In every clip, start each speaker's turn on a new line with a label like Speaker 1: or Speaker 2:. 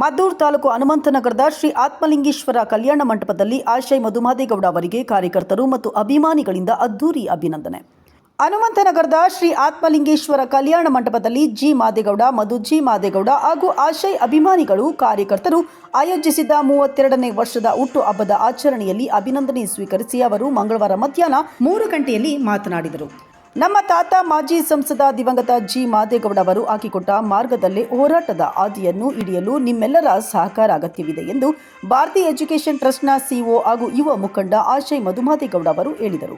Speaker 1: ಮದ್ದೂರು ತಾಲೂಕು ಹನುಮಂತನಗರದ ಶ್ರೀ ಆತ್ಮಲಿಂಗೇಶ್ವರ ಕಲ್ಯಾಣ ಮಂಟಪದಲ್ಲಿ ಆಶಯ್ ಮಧುಮಾದೇಗೌಡ ಅವರಿಗೆ ಕಾರ್ಯಕರ್ತರು ಮತ್ತು ಅಭಿಮಾನಿಗಳಿಂದ ಅದ್ದೂರಿ ಅಭಿನಂದನೆ. ಹನುಮಂತನಗರದ ಶ್ರೀ ಆತ್ಮಲಿಂಗೇಶ್ವರ ಕಲ್ಯಾಣ ಮಂಟಪದಲ್ಲಿ ಜಿ ಮಾದೇಗೌಡ, ಮಧು ಜಿ ಮಾದೇಗೌಡ ಹಾಗೂ ಆಶಯ್ ಅಭಿಮಾನಿಗಳು ಕಾರ್ಯಕರ್ತರು ಆಯೋಜಿಸಿದ್ದ ಮೂವತ್ತೆರಡನೇ ವರ್ಷದ ಹುಟ್ಟು ಹಬ್ಬದ ಆಚರಣೆಯಲ್ಲಿ ಅಭಿನಂದನೆ ಸ್ವೀಕರಿಸಿ ಅವರು ಮಂಗಳವಾರ ಮಧ್ಯಾಹ್ನ ಮೂರು ಗಂಟೆಯಲ್ಲಿ ಮಾತನಾಡಿದರು. ನಮ್ಮ ತಾತ ಮಾಜಿ ಸಂಸದ ದಿವಂಗತ ಜಿ ಮಾದೇಗೌಡ ಅವರು ಹಾಕಿಕೊಟ್ಟ ಮಾರ್ಗದಲ್ಲೇ ಹೋರಾಟದ ಆದಿಯನ್ನು ಹಿಡಿಯಲು ನಿಮ್ಮೆಲ್ಲರ ಸಹಕಾರ ಅಗತ್ಯವಿದೆ ಎಂದು ಭಾರತೀಯ ಎಜುಕೇಷನ್ ಟ್ರಸ್ಟ್ನ ಸಿಒ ಹಾಗೂ ಯುವ ಮುಖಂಡ ಆಶಯ್ ಮಧುಮಾದೇಗೌಡ ಅವರು ಹೇಳಿದರು.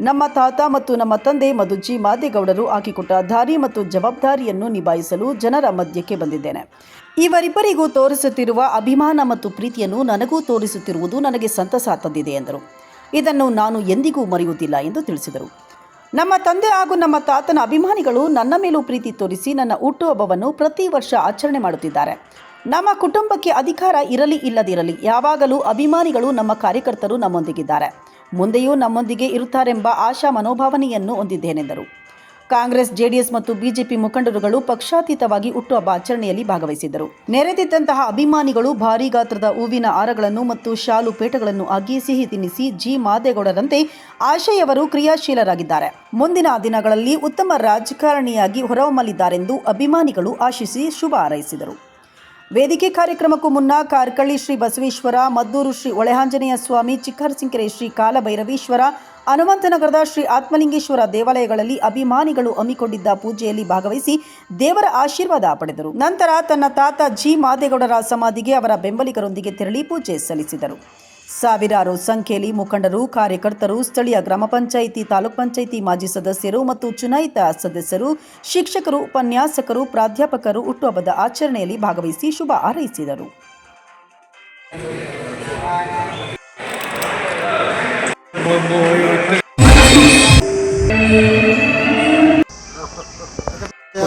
Speaker 1: ನಮ್ಮ ತಾತ ಮತ್ತು ನಮ್ಮ ತಂದೆ ಮಧು ಜಿ ಮಾದೇಗೌಡರು ಹಾಕಿಕೊಟ್ಟ ದಾರಿ ಮತ್ತು ಜವಾಬ್ದಾರಿಯನ್ನು ನಿಭಾಯಿಸಲು ಜನರ ಮಧ್ಯಕ್ಕೆ ಬಂದಿದ್ದೇನೆ. ಇವರಿಬ್ಬರಿಗೂ ತೋರಿಸುತ್ತಿರುವ ಅಭಿಮಾನ ಮತ್ತು ಪ್ರೀತಿಯನ್ನು ನನಗೂ ತೋರಿಸುತ್ತಿರುವುದು ನನಗೆ ಸಂತಸ ತಂದಿದೆ ಎಂದರು. ಇದನ್ನು ನಾನು ಎಂದಿಗೂ ಮರೆಯುವುದಿಲ್ಲ ಎಂದು ತಿಳಿಸಿದರು. ನಮ್ಮ ತಂದೆ ಹಾಗೂ ನಮ್ಮ ತಾತನ ಅಭಿಮಾನಿಗಳು ನನ್ನ ಮೇಲೂ ಪ್ರೀತಿ ತೋರಿಸಿ ನನ್ನ ಹುಟ್ಟುಹಬ್ಬವನ್ನು ಪ್ರತಿ ವರ್ಷ ಆಚರಣೆ ಮಾಡುತ್ತಿದ್ದಾರೆ. ನಮ್ಮ ಕುಟುಂಬಕ್ಕೆ ಅಧಿಕಾರ ಇರಲಿ ಇಲ್ಲದಿರಲಿ ಯಾವಾಗಲೂ ಅಭಿಮಾನಿಗಳು ನಮ್ಮ ಕಾರ್ಯಕರ್ತರು ನಮ್ಮೊಂದಿಗಿದ್ದಾರೆ. ಮುಂದೆಯೂ ನಮ್ಮೊಂದಿಗೆ ಇರುತ್ತಾರೆಂಬ ಆಶಾ ಮನೋಭಾವನೆಯನ್ನು ಹೊಂದಿದ್ದೇನೆಂದರು. ಕಾಂಗ್ರೆಸ್, ಜೆಡಿಎಸ್ ಮತ್ತು ಬಿಜೆಪಿ ಮುಖಂಡರುಗಳು ಪಕ್ಷಾತೀತವಾಗಿ ಹುಟ್ಟುಹಬ್ಬ ಆಚರಣೆಯಲ್ಲಿ ಭಾಗವಹಿಸಿದ್ದರು. ನೆರೆದಿದ್ದಂತಹ ಅಭಿಮಾನಿಗಳು ಭಾರೀ ಗಾತ್ರದ ಹೂವಿನ ಹಾರಗಳನ್ನು ಮತ್ತು ಶಾಲು ಪೇಟಗಳನ್ನು ಅಗ್ಗಿ, ಸಿಹಿ ತಿನ್ನಿಸಿ ಜಿ ಮಾದೇಗೌಡರಂತೆ ಆಶಯವರು ಕ್ರಿಯಾಶೀಲರಾಗಿದ್ದಾರೆ. ಮುಂದಿನ ದಿನಗಳಲ್ಲಿ ಉತ್ತಮ ರಾಜಕಾರಣಿಯಾಗಿ ಹೊರಹೊಮ್ಮಲಿದ್ದಾರೆಂದು ಅಭಿಮಾನಿಗಳು ಆಶಿಸಿ ಶುಭ ಹಾರೈಸಿದರು. ವೇದಿಕೆ ಕಾರ್ಯಕ್ರಮಕ್ಕೂ ಮುನ್ನ ಕಾರ್ಕಳ್ಳಿ ಶ್ರೀ ಬಸವೇಶ್ವರ, ಮದ್ದೂರು ಶ್ರೀ ಒಳೆಹಾಂಜನೇಯ ಸ್ವಾಮಿ ಚಿಕ್ಕರಸಿಂಕೆರೆ ಶ್ರೀ ಕಾಲಭೈರವೀಶ್ವರ, ಹನುಮಂತನಗರದ ಶ್ರೀ ಆತ್ಮಲಿಂಗೇಶ್ವರ ದೇವಾಲಯಗಳಲ್ಲಿ ಅಭಿಮಾನಿಗಳು ಹಮ್ಮಿಕೊಂಡಿದ್ದ ಪೂಜೆಯಲ್ಲಿ ಭಾಗವಹಿಸಿ ದೇವರ ಆಶೀರ್ವಾದ ಪಡೆದರು. ನಂತರ ತನ್ನ ತಾತ ಜಿ. ಮಾದೇಗೌಡರ ಸಮಾಧಿಗೆ ಅವರ ಬೆಂಬಲಿಗರೊಂದಿಗೆ ತೆರಳಿ ಪೂಜೆ ಸಲ್ಲಿಸಿದರು. ಸಾವಿರಾರು ಸಂಖ್ಯೆಯಲ್ಲಿ ಮುಖಂಡರು ಕಾರ್ಯಕರ್ತರು ಸ್ಥಳೀಯ ಗ್ರಾಮ ಪಂಚಾಯಿತಿ ತಾಲೂಕ್ ಪಂಚಾಯಿತಿ ಮಾಜಿ ಸದಸ್ಯರು ಮತ್ತು ಚುನಾಯಿತ ಸದಸ್ಯರು ಶಿಕ್ಷಕರು ಉಪನ್ಯಾಸಕರು ಪ್ರಾಧ್ಯಾಪಕರು ಹುಟ್ಟುಹಬ್ಬದ ಆಚರಣೆಯಲ್ಲಿ ಭಾಗವಹಿಸಿ ಶುಭ ಹಾರೈಸಿದರು.
Speaker 2: ಏ.